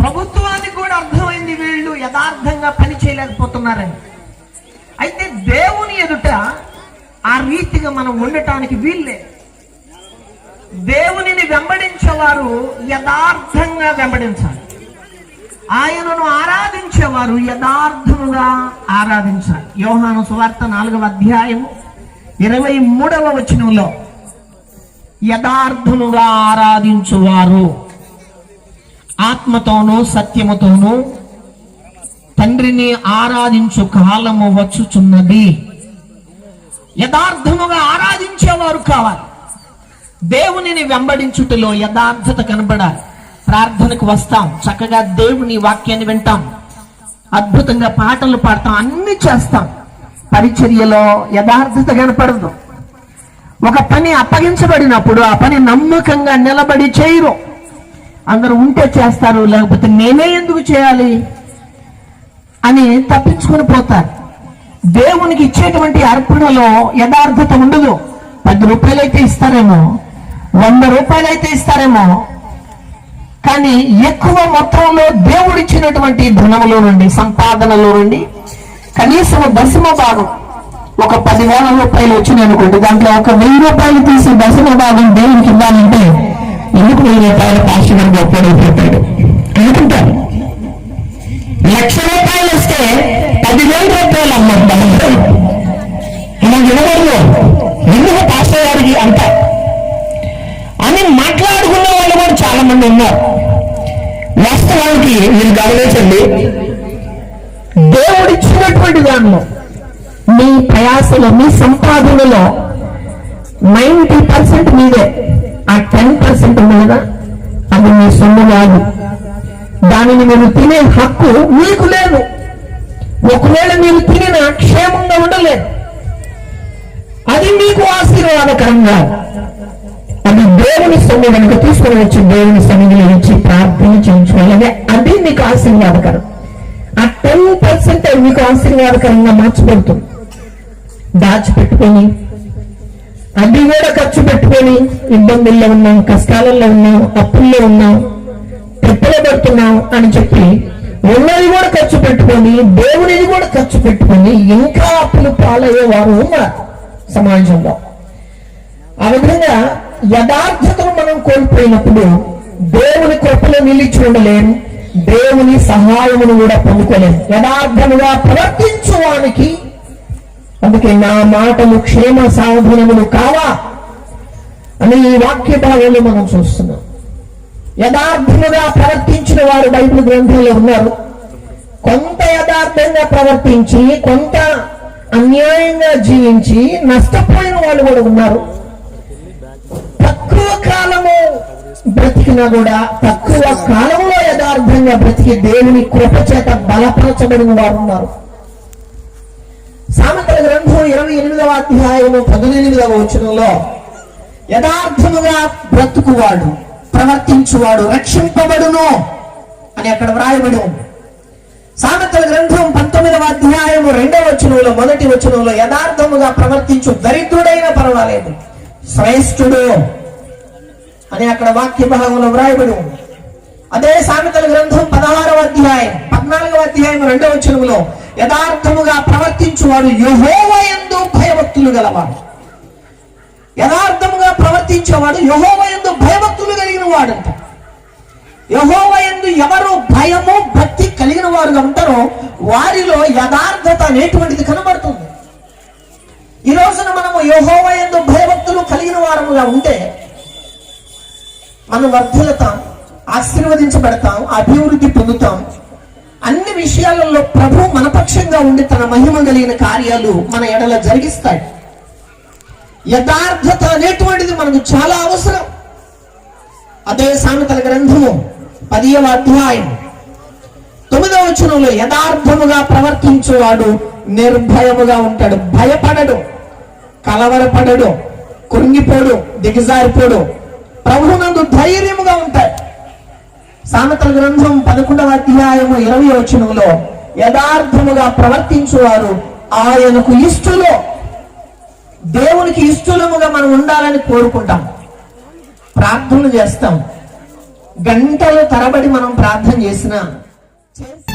ప్రభుత్వానికి కూడా అర్థమైంది వీళ్ళు యథార్థంగా పని చేయలేకపోతున్నారని. అయితే దేవుని ఎదుట ఆ రీతిగా మనం ఉండటానికి వీల్లే దేవునిని వెంబడించేవారు యథార్థంగా వెంబడించాలి. ఆయనను ఆరాధించేవారు యథార్థముగా ఆరాధించాలి. యోహాను సువార్త నాలుగవ అధ్యాయం ఇరవై మూడవ వచనంలో యథార్థముగా ఆరాధించువారు. ఆత్మతోనూ సత్యముతోనూ తండ్రిని ఆరాధించు కాలము వచ్చుచున్నది. యథార్థముగా ఆరాధించేవారు కావాలి. దేవునిని వెంబడించుటలో యథార్థత కనబడాలి. ప్రార్థనకు వస్తాం. చక్కగా దేవుని వాక్యాన్ని వింటాం. అద్భుతంగా పాటలు పాడతాం. అన్ని చేస్తాం. పరిచర్యలో యథార్థత కనపడదు. ఒక పని అప్పగించబడినప్పుడు ఆ పని నమ్మకంగా నిలబడి చేయరు. అందరూ ఉంటే చేస్తారు లేకపోతే నేనే ఎందుకు చేయాలి అని తప్పించుకొని పోతారు. దేవునికి ఇచ్చేటువంటి అర్పణలో యథార్థత ఉండదు. పది రూపాయలైతే ఇస్తారేమో వంద రూపాయలైతే ఇస్తారేమో కానీ ఎక్కువ మొత్తంలో దేవుడు ఇచ్చినటువంటి ధనములో నుండి సంపాదనలో నుండి కనీసం దశమ భాగం ఒక పదివేల రూపాయలు వచ్చినాయి అనుకోండి దాంట్లో ఒక వెయ్యి రూపాయలు తీసి దశమ భాగం దేవునికి ఇవ్వాలంటే ఎందుకు వెయ్యి రూపాయలు పాస్టర్ గారు గొప్పడైపోతాడు అనుకుంటాను లక్ష రూపాయలు వస్తే పదివేల రూపాయలు అమ్మద్దాం ఇలా వినకూడదు ఎందుకు పాస్టర్ గారికి అంత అని మాట్లాడుకున్న వాళ్ళు కూడా చాలా మంది ఉన్నారు వాస్తవానికి మీరు గమనించండి దేవుడు ఇచ్చినటువంటి దానిలో మీ ప్రయాసలో మీ సంపాదనలో నైంటీ పర్సెంట్ మీదే. టెన్ పర్సెంట్ ఉంది కదా అది మీ సొమ్ము కాదు. దానిని మీరు తినే హక్కు మీకు లేదు. ఒకవేళ మీరు తినిన క్షేమంగా ఉండలేదు. అది మీకు ఆశీర్వాదకరంగా. అది దేవుని సొమ్ము కనుక తీసుకుని వచ్చి దేవుని సన్నిధిలో ఇచ్చి ప్రార్థన చేయించుకోవాలి అది మీకు ఆశీర్వాదకరం. ఆ టెన్ పర్సెంట్ మీకు ఆశీర్వాదకరంగా మార్చబడుతుంది. దాచిపెట్టుకొని అన్ని కూడా ఖర్చు పెట్టుకొని ఇబ్బందుల్లో ఉన్నాం కష్టాలలో ఉన్నాం అప్పుల్లో ఉన్నాం తిప్పలు పడుతున్నాం అని చెప్పి ఉన్నది కూడా ఖర్చు పెట్టుకొని దేవునిది కూడా ఖర్చు పెట్టుకొని ఇంకా అప్పులు పాలయ్యే వారు ఉన్నారు సమాజంలో. ఆ విధంగా యథార్థతను మనం కోల్పోయినప్పుడు దేవుని కృపలో నిలిచి ఉండలేం దేవుని సహాయమును కూడా పొందుకోలేం. యథార్థముగా ప్రవర్తించువానికి అందుకే నా మాటలు క్షేమ సాధనములు కావా అని ఈ వాక్య భాగంలో మనం చూస్తున్నాం. యథార్థముగా ప్రవర్తించిన వారు బైబిల్ గ్రంథంలో ఉన్నారు. కొంత యథార్థంగా ప్రవర్తించి కొంత అన్యాయంగా జీవించి నష్టపోయిన వాళ్ళు కూడా ఉన్నారు. తక్కువ కాలము బ్రతికినా కూడా తక్కువ కాలంలో యథార్థంగా బ్రతికి దేవుని కృప చేత బలపరచబడిన వారు ఉన్నారు. సామెతల గ్రంథం ఇరవై ఎనిమిదవ అధ్యాయము పద్దెనిమిదవ వచనంలో యథార్థముగా బ్రతుకువాడు ప్రవర్తించువాడు రక్షింపబడును అని అక్కడ వ్రాయబడి ఉంది. సామెతల గ్రంథం పంతొమ్మిదవ అధ్యాయము రెండవ వచనంలో మొదటి వచనంలో యథార్థముగా ప్రవర్తించు దరిద్రుడైన పర్వాలేదు శ్రేష్ఠుడు అని అక్కడ వాక్య భాగంలో వ్రాయబడి ఉంది. అదే సామెతల గ్రంథం పదహారవ అధ్యాయం పద్నాలుగవ అధ్యాయం రెండవ వచనంలో యథార్థముగా ప్రవర్తించువాడు యహోవయందు భయభక్తులు గలవాడు. యథార్థముగా ప్రవర్తించేవాడు యహోవయందు భయభక్తులు కలిగిన వాడంట యహోవయందు ఎవరు భయము భక్తి కలిగిన వారుగా ఉంటారో వారిలో యథార్థత అనేటువంటిది కనబడుతుంది. ఈ రోజున మనము యహోవయందు భయభక్తులు కలిగిన వారముగా ఉంటే మనం వర్ధలతాం ఆశీర్వదించబడతాం అభివృద్ధి పొందుతాం అన్ని విషయాలలో ప్రభు మనపక్షంగా ఉండి తన మహిమ కలిగిన కార్యాలు మన ఎడల జరిగిస్తాడు యథార్థత అనేటువంటిది మనకు చాలా అవసరం. అదే సామెతల గ్రంథము పదియవ అధ్యాయం. తొమ్మిదవ వచనంలో యథార్థముగా ప్రవర్తించేవాడు నిర్భయముగా ఉంటాడు. భయపడడు కలవరపడడు కృంగిపోడు దిగజారిపోడు. ప్రభునందు సామెతల గ్రంథం పదకొండవ అధ్యాయము ఇరవై వచనంలో యథార్థముగా ప్రవర్తించువారు ఆయనకు ఇష్టలో దేవునికి ఇష్టలముగా మనం ఉండాలని కోరుకుంటాం. ప్రార్థనలు చేస్తాం. గంటల తరబడి మనం ప్రార్థన చేసిన ఓ